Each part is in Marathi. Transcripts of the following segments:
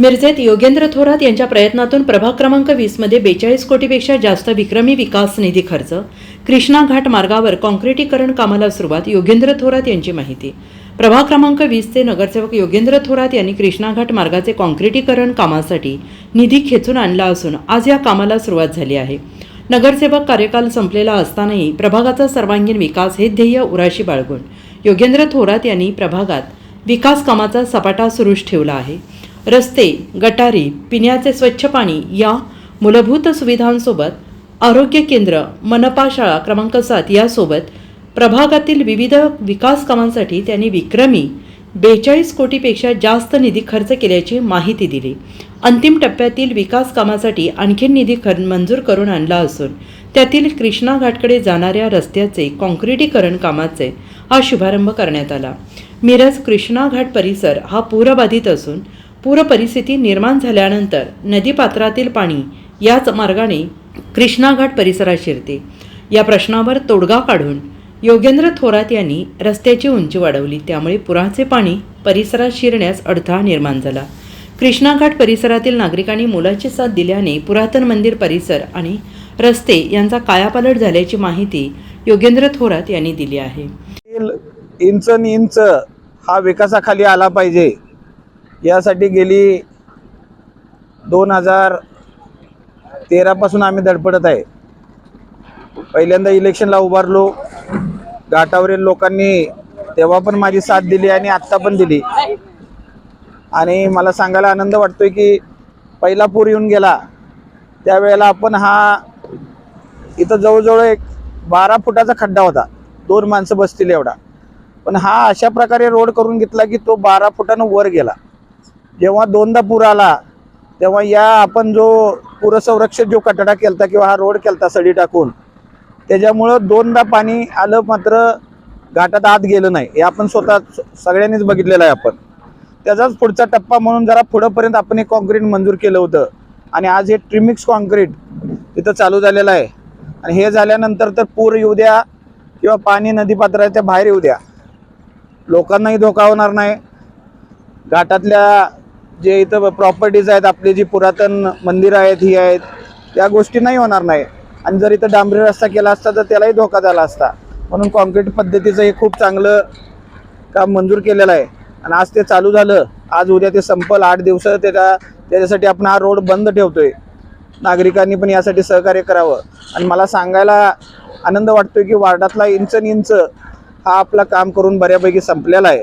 मिरजेत योगेंद्र थोरात यांच्या प्रयत्नातून प्रभाग क्रमांक वीसमध्ये बेचाळीस कोटीपेक्षा जास्त विक्रमी विकास निधी खर्च कृष्णा घाट मार्गावर काँक्रिटीकरण कामाला सुरुवात योगेंद्र थोरात यांची माहिती. प्रभाग क्रमांक वीसचे नगरसेवक योगेंद्र थोरात यांनी कृष्णा घाट मार्गाचे काँक्रिटीकरण कामासाठी निधी खेचून आणला असून आज या कामाला सुरुवात झाली आहे. नगरसेवक कार्यकाल संपलेला असतानाही प्रभागाचा सर्वांगीण विकास हे ध्येय उराशी बाळगून योगेंद्र थोरात यांनी प्रभागात विकास कामाचा सपाटा सुरूच ठेवला आहे. रस्ते गटारी पिण्याचे स्वच्छ पाणी या मूलभूत सुविधांसोबत आरोग्य केंद्र मनपा शाळा क्रमांक सात यासोबत प्रभागातील विविध विकास कामांसाठी त्यांनी विक्रमी बेचाळीस कोटीपेक्षा जास्त निधी खर्च केल्याची माहिती दिली. अंतिम टप्प्यातील विकास कामासाठी आणखी निधी खर मंजूर करून आणला असून त्यातील कृष्णा घाटकडे जाणाऱ्या रस्त्याचे काँक्रिटीकरण कामाचे हा शुभारंभ करण्यात आला. मिरज कृष्णा घाट परिसर हा पूरबाधित असून पूर परिस्थिती निर्माण झाल्यानंतर नदीपात्रातील पाणी याच मार्गाने कृष्णाघाट परिसरात शिरते. या प्रश्नावर तोडगा काढून योगेंद्र थोरात यांनी रस्त्याची उंची वाढवली. त्यामुळे पुराचे पाणी परिसरात शिरण्यास अडथळा निर्माण झाला. कृष्णाघाट परिसरातील नागरिकांनी मुलाची साथ दिल्याने पुरातन मंदिर परिसर आणि रस्ते यांचा कायापालट झाल्याची माहिती योगेंद्र थोरात यांनी दिली आहे. इंच इंच हा विकासाखाली आला पाहिजे. यासाठी गेली दोन हजार तेरापासून आम्ही धडपडत आहे. पहिल्यांदा इलेक्शनला उभारलो. घाटावरील लोकांनी तेव्हा पण माझी साथ दिली आणि आत्ता पण दिली. आणि मला सांगायला आनंद वाटतोय की पहिला पूर येऊन गेला. त्यावेळेला आपण हा इथं जवळजवळ एक बारा फुटाचा खड्डा होता. दोन माणसं बसतील एवढा. पण हा अशा प्रकारे रोड करून घेतला की तो बारा फुटानं वर गेला. जेव्हा दोनदा पूर आला तेव्हा या आपण जो पूरसंरक्षक जो कटडा केलता किंवा हा रोड केलता सडी टाकून त्याच्यामुळं दोनदा पाणी आलं मात्र घाटात आत गेलं नाही. हे आपण स्वतः सगळ्यांनीच बघितलेलं आहे आपण. त्याचाच पुढचा टप्पा म्हणून जरा पुढंपर्यंत आपण एक कॉन्क्रीट मंजूर केलं होतं. आणि आज हे ट्रिमिक्स कॉन्क्रीट तिथं चालू झालेलं आहे. आणि हे झाल्यानंतर तर पूर येऊ द्या किंवा पाणी नदीपात्राच्या बाहेर येऊ द्या. लोकांनाही धोका होणार नाही. घाटातल्या जे इथं प्रॉपर्टीज आहेत आपली जी पुरातन मंदिरं आहेत ही आहेत त्या गोष्टी नाही होणार नाही. आणि जर इथं डांबरी रस्ता केला असता तर त्यालाही धोका झाला असता. म्हणून कॉन्क्रीट पद्धतीचं हे खूप चांगलं काम मंजूर केलेलं आहे. आणि आज ते चालू झालं. आज उद्या ते संपल. आठ दिवस त्याच्या त्याच्यासाठी आपण हा रोड बंद ठेवतोय. नागरिकांनी पण यासाठी सहकार्य करावं. आणि मला सांगायला आनंद वाटतोय की वार्डातला इंच इंच हा आपला काम करून बऱ्यापैकी संपलेला आहे.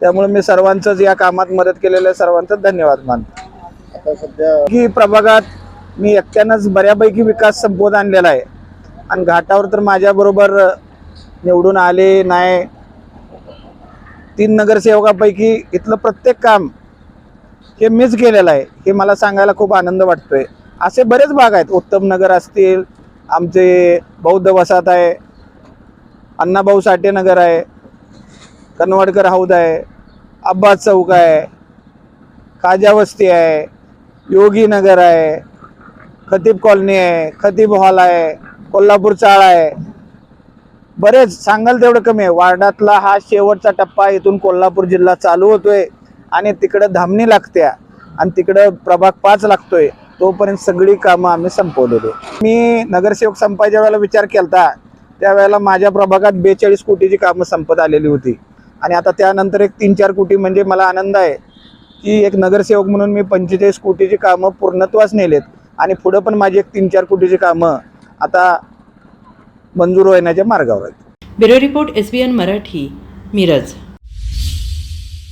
त्यामुळे मी सर्वांचंच या कामात मदत केलेल्या सर्वांचं धन्यवाद मानतो. आता सध्या की प्रभागात मी एकट्यानंच बऱ्यापैकी विकास संपवत आणलेला आहे. आणि घाटावर तर माझ्याबरोबर निवडून आले नाही. तीन नगरसेवकापैकी इथलं प्रत्येक काम हे मीच केलेलं आहे. हे मला सांगायला खूप आनंद वाटतोय. असे बरेच भाग आहेत. उत्तम नगर असतील आमचे बौद्ध वसाहत आहे अण्णाभाऊ साठे नगर आहे कनवडकर हौद आहे अब्बास चौक आहे काजावस्ती आहे योगी नगर आहे खतीब कॉलनी आहे खतीब हॉल आहे कोल्हापूर चाळ आहे. बरेच सांगाल तेवढं कमी आहे. वार्डातला हा शेवटचा टप्पा इथून कोल्हापूर जिल्हा चालू होतोय आणि तिकडं धामणी लागत्या आणि तिकडं प्रभाग पाच लागतोय. तोपर्यंत सगळी कामं आम्ही संपवलेली. मी नगरसेवक संपायच्या वेळेला विचार केलता. त्यावेळेला माझ्या प्रभागात बेचाळीस कोटीची कामं संपत आलेली होती. आणि आता त्यानंतर एक तीन चार कोटी म्हणजे मला आनंद आहे की एक नगरसेवक म्हणून मी पंचेचाळीस कोटीची कामं पूर्णत्वास नेलेत. आणि पुढं पण माझी एक तीन चार कोटीची कामं आता मंजूर होण्याच्या मार्गावर आहेत. Bureau report S B N Marathi Miraj.